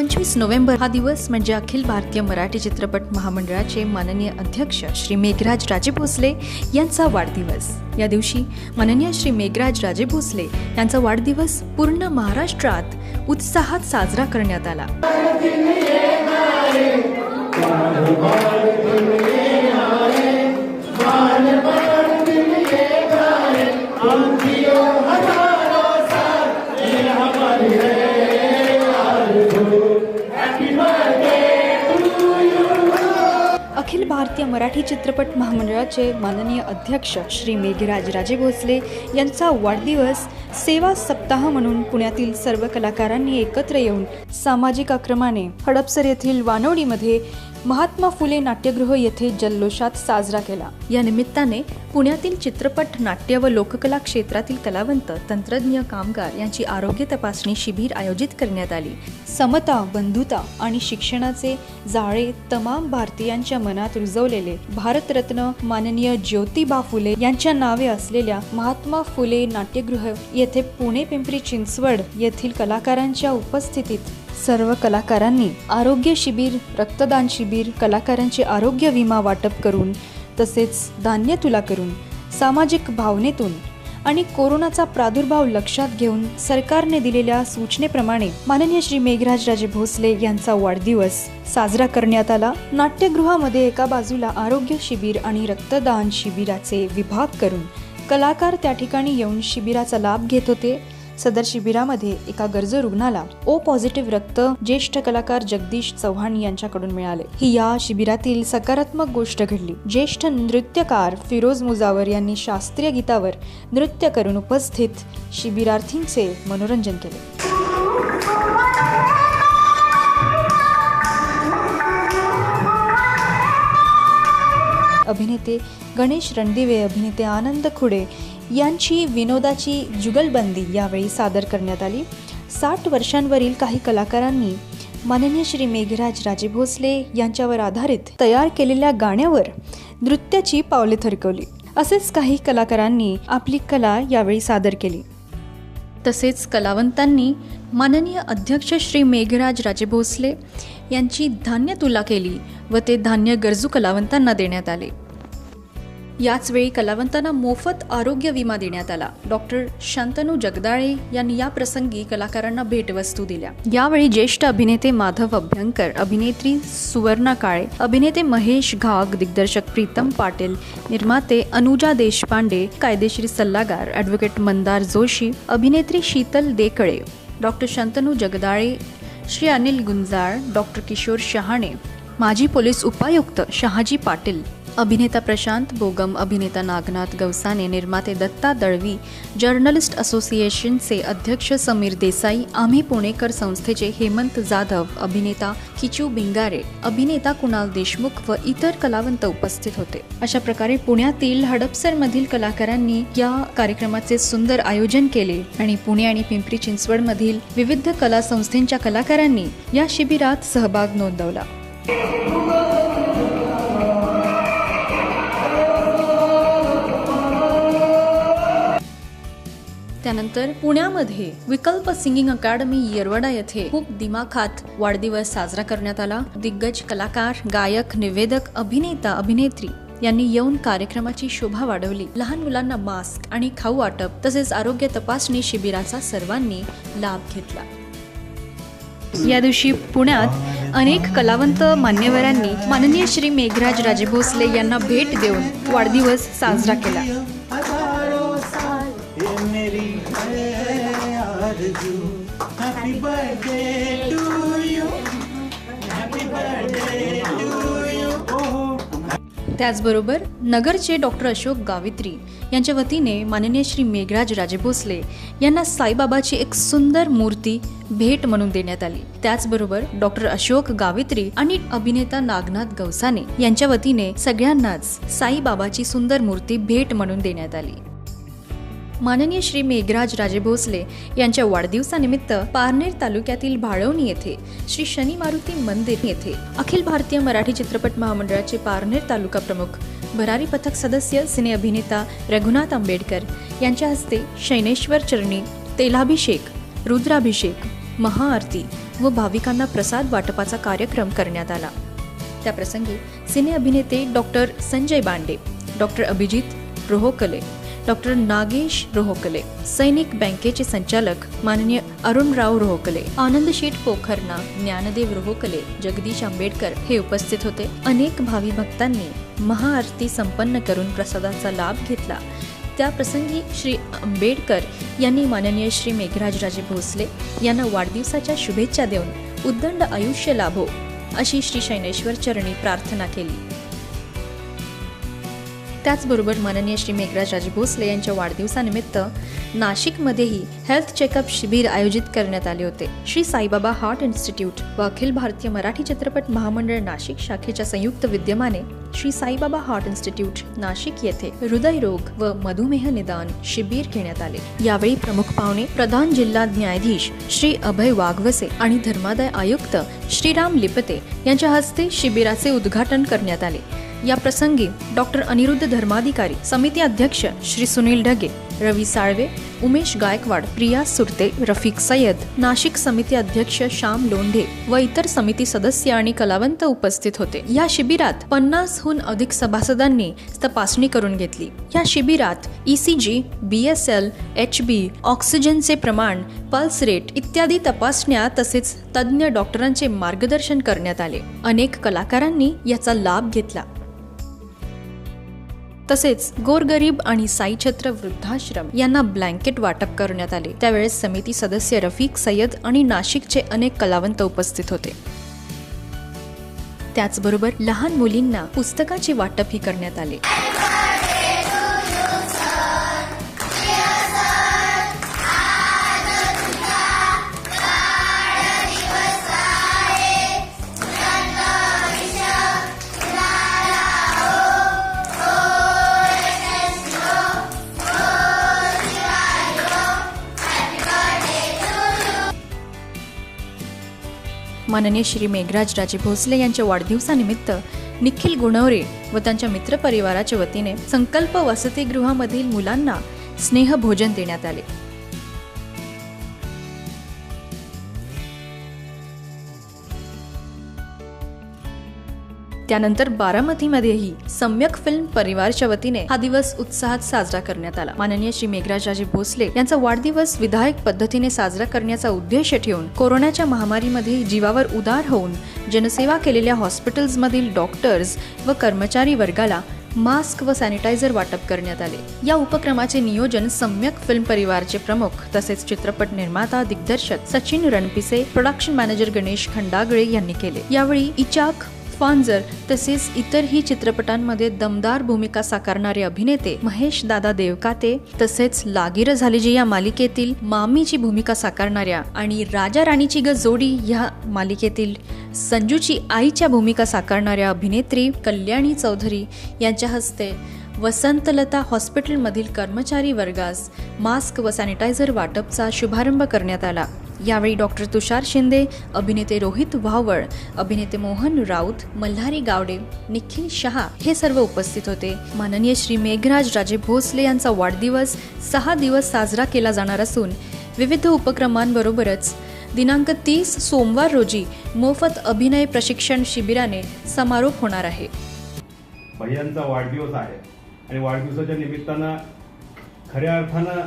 पंचवीस नोव्हेंबर हा दिवस म्हणजे अखिल भारतीय मराठी चित्रपट महामंडळाचे माननीय अध्यक्ष श्री मेघराज राजे भोसले यांचा वाढदिवस. या दिवशी माननीय श्री मेघराज राजे भोसले यांचा वाढदिवस पूर्ण महाराष्ट्रात उत्साहात साजरा करण्यात आला. अखिल भारतीय मराठी चित्रपट महामंडळाचे माननीय अध्यक्ष श्री मेघराज राजे भोसले यांचा वाढदिवस सेवा सप्ताह म्हणून पुण्यातील सर्व कलाकारांनी एकत्र येऊन सामाजिक आक्रमाने हडपसर येथील वानवडीमध्ये महात्मा फुले नाट्यगृह येथे जल्लोषात साजरा केला. या निमित्ताने पुण्यातील चित्रपट नाट्य व लोककला क्षेत्रातील कलावंत तंत्रज्ञ कामगार यांची आरोग्य तपासणी शिबिर आयोजित करण्यात आली. समता बंधुता आणि शिक्षणाचे जाळे तमाम भारतीयांच्या मनात रुजवलेले भारतरत्न माननीय ज्योतिबा फुले यांच्या नावे असलेल्या महात्मा फुले नाट्यगृह येथे पुणे पिंपरी चिंचवड येथील कलाकारांच्या उपस्थितीत सर्व कलाकारांनी आरोग्य शिबिर रक्तदान शिबिर कलाकारांचे आरोग्य विमा वाटप करून तसेच धान्य तुला करून सामाजिक भावनेतून आणि कोरोनाचा प्रादुर्भाव लक्षात घेऊन सरकारने दिलेल्या सूचनेप्रमाणे माननीय श्री मेघराज राजे भोसले यांचा वाढदिवस साजरा करण्यात आला. नाट्यगृहामध्ये एका बाजूला आरोग्य शिबिर आणि रक्तदान शिबिराचे विभाग करून कलाकार त्या ठिकाणी येऊन शिबिराचा लाभ घेत होते. सदर शिबिरामध्ये एका गरजू रुग्णाला ओ पॉझिटिव्ह रक्त ज्येष्ठ कलाकार जगदीश चव्हाण यांच्याकडून मिळाले. ही या शिबिरातील सकारात्मक गोष्ट घडली. ज्येष्ठ नृत्यकार फिरोज मुजावर यांनी शास्त्रीय गीतावर नृत्य करून उपस्थित शिबिरार्थींचे मनोरंजन केले. अभिनेते गणेश रणदिवे अभिनेते आनंद खुडे यांची विनोदाची जुगलबंदी यावेळी सादर करण्यात आली. साठ वर्षांवरील काही कलाकारांनी माननीय श्री मेघराज राजे भोसले यांच्यावर आधारित तयार केलेल्या गाण्यावर नृत्याची पावले थरकवली. असेच काही कलाकारांनी आपली कला यावेळी सादर केली. तसेच कलावंतांनी माननीय अध्यक्ष श्री मेघराज राजे भोसले यांची धान्य तुला केली व ते धान्य गरजू कलावंतांना देण्यात आले. याचवेळी कलावंतांना मोफत आरोग्य विमा देण्यात आला. डॉक्टर शांतनू जगदाळे यांनी या प्रसंगी कलाकारांना भेटवस्तू दिल्या. यावेळी ज्येष्ठ अभिनेते माधव अभ्यंकर अभिनेत्री सुवर्णा काळे अभिनेते महेश घाग दिग्दर्शक प्रीतम पाटील निर्माते अनुजा देशपांडे कायदेशीर सल्लागार ॲडव्होकेट मंदार जोशी अभिनेत्री शीतल देकळे डॉक्टर शांतनू जगदाळे श्री अनिल गुंजाळ डॉक्टर किशोर शहाणे माजी पोलीस उपायुक्त शहाजी पाटील अभिनेता प्रशांत बोगम अभिनेता नागनाथ गवसाने निर्माते दत्ता दळवी जर्नलिस्ट असोसिएशनचे अध्यक्ष समीर देसाई आम्ही पुणेकर संस्थेचे हेमंत जाधव अभिनेता किचू बिंगारे अभिनेता कुणाल देशमुख व इतर कलावंत उपस्थित होते. अशा प्रकारे पुण्यातील हडपसरमधील कलाकारांनी या कार्यक्रमाचे सुंदर आयोजन केले आणि पुणे आणि पिंपरी चिंचवडमधील विविध कला संस्थेच्या कलाकारांनी या शिबिरात सहभाग नोंदवला. त्यानंतर पुण्यामध्ये विकल्प सिंगिंग अकॅडमी येरवडा येथे खूप दिमाखात वाढदिवस साजरा करण्यात आला. दिग्गज कलाकार गायक निवेदक अभिनेता अभिनेत्री यांनी येऊन कार्यक्रमाची शोभा वाढवली. लहान मुलांना मास्क आणि खाऊ वाटप तसेच आरोग्य तपासणी शिबिराचा सर्वांनी लाभ घेतला. या दिवशी पुण्यात अनेक कलावंत मान्यवरांनी माननीय श्री मेघराज राजे भोसले यांना भेट देऊन वाढदिवस साजरा केला. Happy birthday to you. Happy birthday to you. त्याचबरोबर नगरचे डॉक्टर अशोक गावित्री यांच्या वतीने माननीय श्री मेघराज राजे भोसले यांना साईबाबाची एक सुंदर मूर्ती भेट म्हणून देण्यात आली त्याचबरोबर डॉक्टर अशोक गावित्री आणि अभिनेता नागनाथ गवसाने यांच्या वतीने सगळ्यांनाच साईबाबाची सुंदर मूर्ती भेट म्हणून देण्यात आली माननीय श्री मेघराज राजे भोसले यांच्या वाढदिवसानिमित्त पारनेर तालुक्यातील भाळवणी येथे श्री शनी मारुती मंदिर येथे अखिल भारतीय मराठी चित्रपट महामंडळाचे पारनेर तालुका प्रमुख भरारी पथक सदस्य सिने अभिनेता रघुनाथ आंबेडकर यांच्या हस्ते शैनेश्वर चरणी तेलाभिषेक रुद्राभिषेक महाआरती व भाविकांना प्रसाद वाटपाचा कार्यक्रम करण्यात आला. त्याप्रसंगी सिने अभिनेते doctor Sanjay Bande doctor Abhijit Rohokale doctor Nagesh Rohokale सैनिक बँकेचे संचालक माननीय अरुणराव रोहोकले आनंदशेठ पोखरणा ज्ञानदेव रोहोकले जगदीश आंबेडकर हे उपस्थित होते. अनेक भावी भक्तांनी महाआरती संपन्न करून प्रसादाचा लाभ घेतला. त्या प्रसंगी श्री आंबेडकर यांनी माननीय श्री मेघराज राजे भोसले यांना वाढदिवसाच्या शुभेच्छा देऊन उद्दंड आयुष्य लाभो अशी श्री शैनेश्वर चरणी प्रार्थना केली. त्याचबरोबर माननीय श्री मेघराज राजे भोसले यांच्या वाढदिवसानिमित्त नाशिकमध्येही हेल्थ चेकअप शिबिर आयोजित करण्यात आले होते. श्री साईबाबा हार्ट इन्स्टिट्यूट व अखिल भारतीय मराठी चित्रपट महामंडळ नाशिक शाखेच्या संयुक्त विद्यमाने श्री साईबाबा हार्ट इन्स्टिट्यूट नाशिक येथे हृदयरोग व मधुमेह निदान शिबिर घेण्यात आले. यावेळी प्रमुख पाहुणे प्रधान जिल्हा न्यायाधीश श्री अभय वाघवसे आणि धर्मादाय आयुक्त श्रीराम लिपते यांच्या हस्ते शिबिराचे उद्घाटन करण्यात आले. या प्रसंगी डॉक्टर अनिरुद्ध धर्माधिकारी समिती अध्यक्ष श्री सुनील ढगे रवी साळवे उमेश गायकवाड प्रिया सुरते रफिक सय्यद नाशिक समिती अध्यक्ष श्याम लोंढे व इतर समिती सदस्य आणि कलावंत उपस्थित होते. या शिबिरात पन्नासहून अधिक सभासदांनी तपासणी करून घेतली. या शिबिरात ECG B S L H B ऑक्सिजनचे प्रमाण पल्स रेट इत्यादी तपासण्या तसेच तज्ज्ञ डॉक्टरांचे मार्गदर्शन करण्यात आले. अनेक कलाकारांनी याचा लाभ घेतला. तसेच गोरगरीब आणि साईछत्र वृद्धाश्रम यांना ब्लँकेट वाटप करण्यात आले. त्यावेळेस समिती सदस्य रफिक सय्यद आणि नाशिकचे अनेक कलावंत उपस्थित होते. त्याचबरोबर लहान मुलींना पुस्तकाचे वाटपही करण्यात आले. माननीय श्री मेघराज राजे भोसले यांच्या वाढदिवसानिमित्त निखिल गुणवरे व त्यांच्या मित्रपरिवाराच्या वतीने संकल्प वसतिगृहामधील मुलांना स्नेहभोजन देण्यात आले. त्यानंतर बारामतीमध्येही सम्यक फिल्म परिवारच्या वतीने हा दिवस उत्साहात साजरा करण्यात आला. माननीय श्री मेघराजाजी भोसले यांचा वाढदिवस विधायक पद्धतीने साजरा करण्याचा उद्देश ठेवून कोरोनाच्या महामारीमध्ये जीवावर उदार होऊन जनसेवा केलेल्या हॉस्पिटल्समधील डॉक्टर्स व कर्मचारी वर्गाला मास्क व सॅनिटायझर वाटप करण्यात आले. या उपक्रमाचे नियोजन सम्यक फिल्म परिवारचे प्रमुख तसेच चित्रपट निर्माता दिग्दर्शक सचिन रणपिसे प्रोडक्शन मॅनेजर गणेश खंडागळे यांनी केले. यावेळी इचाक फांजर तसेच इतरही चित्रपटांमध्ये दमदार भूमिका साकारणारे अभिनेते महेश दादा देवकाते तसेच लागीर झाली जी या मालिकेतील मामीची भूमिका साकारणाऱ्या आणि राजा राणीची ग जोडी या मालिकेतील संजूची आईच्या भूमिका साकारणाऱ्या अभिनेत्री कल्याणी चौधरी यांच्या हस्ते वसंतलता हॉस्पिटलमधील कर्मचारी वर्गास मास्क व सॅनिटायझर वाटपचा शुभारंभ करण्यात आला. यावेळी डॉक्टर तुषार शिंदे अभिनेते रोहित वावळ अभिनेते मोहन राऊत मल्हारी गावडे निखिल शहा हे सर्व उपस्थित होते. माननीय श्री मेघराज राजे भोसले यांचा वाढदिवस सहा दिवस साजरा केला जाणार असून विविध उपक्रमांबरोबरच दिनांक तीस सोमवार रोजी मोफत अभिनय प्रशिक्षण शिबिराने समारोप होणार आहे. भैयांचा वाढदिवस आहे आणि वाढदिवसाच्या निमित्तानं खऱ्या अर्थानं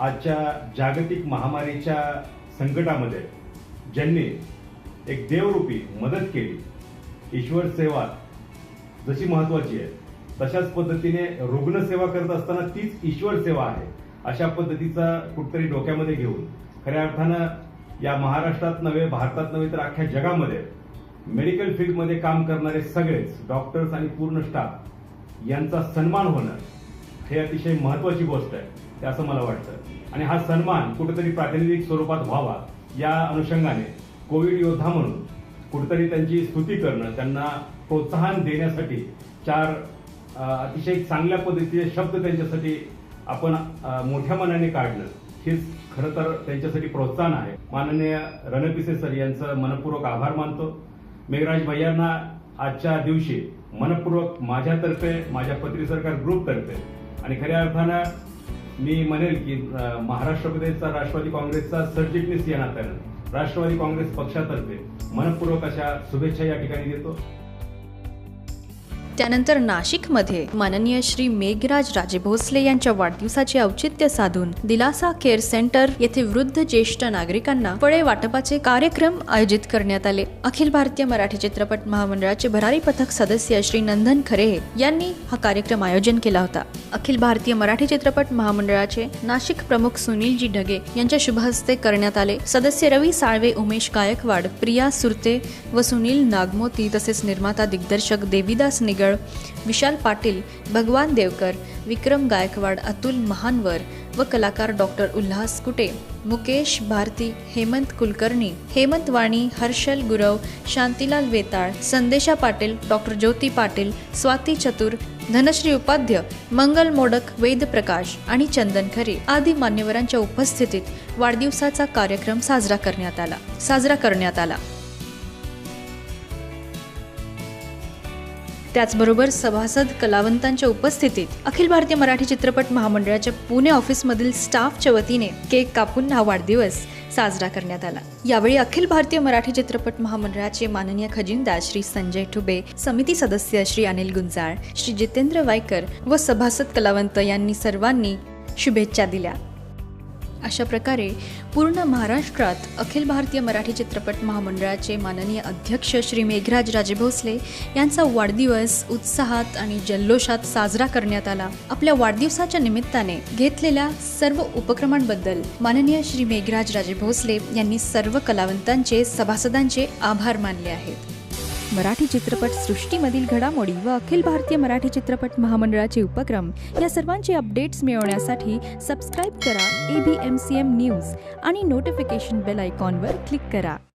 आजच्या जागतिक महामारीच्या संकटामध्ये ज्यांनी एक देवरूपी मदत केली ईश्वर सेवा जशी महत्वाची आहे तशाच पद्धतीने रुग्णसेवा करत असताना तीच ईश्वर सेवा आहे अशा पद्धतीचा कुठतरी डोक्यामध्ये घेऊन खऱ्या अर्थानं या महाराष्ट्रात नव्हे भारतात नव्हे तर अख्ख्या जगामध्ये मेडिकल फील्डमध्ये काम करणारे सगळेच डॉक्टर्स आणि पूर्ण स्टाफ यांचा सन्मान होणं हे अतिशय महत्वाची गोष्ट आहे. ते असं मला वाटतं. आणि हा सन्मान कुठेतरी प्रातिनिधिक स्वरूपात व्हावा या अनुषंगाने कोविड योद्धा म्हणून कुठेतरी त्यांची स्तुती करणं त्यांना प्रोत्साहन देण्यासाठी चार अतिशय चांगल्या पद्धतीचे शब्द त्यांच्यासाठी आपण मोठ्या मनाने काढलं हेच खरं तर त्यांच्यासाठी प्रोत्साहन आहे. माननीय रणपिसे सर यांचं मनपूर्वक आभार मानतो. मेघराज भैयांना आजच्या दिवशी मनपूर्वक माझ्यातर्फे माझ्या पत्री सरकार ग्रुपतर्फे आणि खऱ्या अर्थानं मी म्हणेल की महाराष्ट्र प्रदेशचा राष्ट्रवादी काँग्रेसचा सरचिटणीस या नात्यानं राष्ट्रवादी काँग्रेस पक्षातर्फे मनपूर्वक अशा शुभेच्छा या ठिकाणी देतो. त्यानंतर नाशिकमध्ये माननीय श्री मेघराज राजे भोसले यांच्या वाढदिवसाचे औचित्य साधून दिलासा केअर सेंटर येथे वृद्ध ज्येष्ठ नागरिकांना फळे वाटपाचे कार्यक्रम आयोजित करण्यात आले. अखिल भारतीय मराठी चित्रपट महामंडळाचे भरारी पथक सदस्य श्री नंदन खरे यांनी हा कार्यक्रम आयोजन केला होता. अखिल भारतीय मराठी चित्रपट महामंडळाचे नाशिक प्रमुख सुनीलजी ढगे यांच्या शुभहस्ते करण्यात आले. सदस्य रवी साळवे उमेश गायकवाड प्रिया सुरते व सुनील नागमोती तसेच निर्माता दिग्दर्शक देवीदास निगड मंडळ विशाल पाटील भगवान देवकर विक्रम गायकवाड अतुल महानवर व कलाकार डॉक्टर उल्हास कुटे मुकेश भारती हेमंत कुलकर्णी हेमंत वाणी हर्षल गुरव शांतीलाल वेताळ संदेशा पाटील डॉक्टर ज्योती पाटील स्वाती चतुर धनश्री उपाध्य मंगल मोडक वेद प्रकाश आणि चंदन खरे आदी मान्यवरांच्या उपस्थितीत वाढदिवसाचा कार्यक्रम साजरा करण्यात आला साजरा करण्यात आला. त्याचबरोबर सभासद कलावंतांच्या उपस्थितीत अखिल भारतीय मराठी चित्रपट महामंडळाच्या पुणे ऑफिसमधील स्टाफच्या वतीने केक कापून हा वाढदिवस साजरा करण्यात आला. यावेळी अखिल भारतीय मराठी चित्रपट महामंडळाचे माननीय खजिनदार श्री संजय ठुबे समिती सदस्य श्री अनिल गुंजाळ श्री जितेंद्र वायकर व सभासद कलावंत यांनी सर्वांनी शुभेच्छा दिल्या. अशा प्रकारे पूर्ण महाराष्ट्रात अखिल भारतीय मराठी चित्रपट महामंडळाचे माननीय अध्यक्ष श्री मेघराज राजे भोसले यांचा वाढदिवस उत्साहात आणि जल्लोषात साजरा करण्यात आला. आपल्या वाढदिवसाच्या निमित्ताने घेतलेल्या सर्व उपक्रमांबद्दल माननीय श्री मेघराज राजे भोसले यांनी सर्व कलावंतांचे सभासदांचे आभार मानले आहेत. मराठी चित्रपट सृष्टीमधील घडामोडी व अखिल भारतीय मराठी चित्रपट महामंडळाचे उपक्रम या सर्वांचे अपडेट्स मिळवण्यासाठी सबस्क्राईब करा A B M C M news आणि नोटिफिकेशन बेल आयकॉनवर क्लिक करा.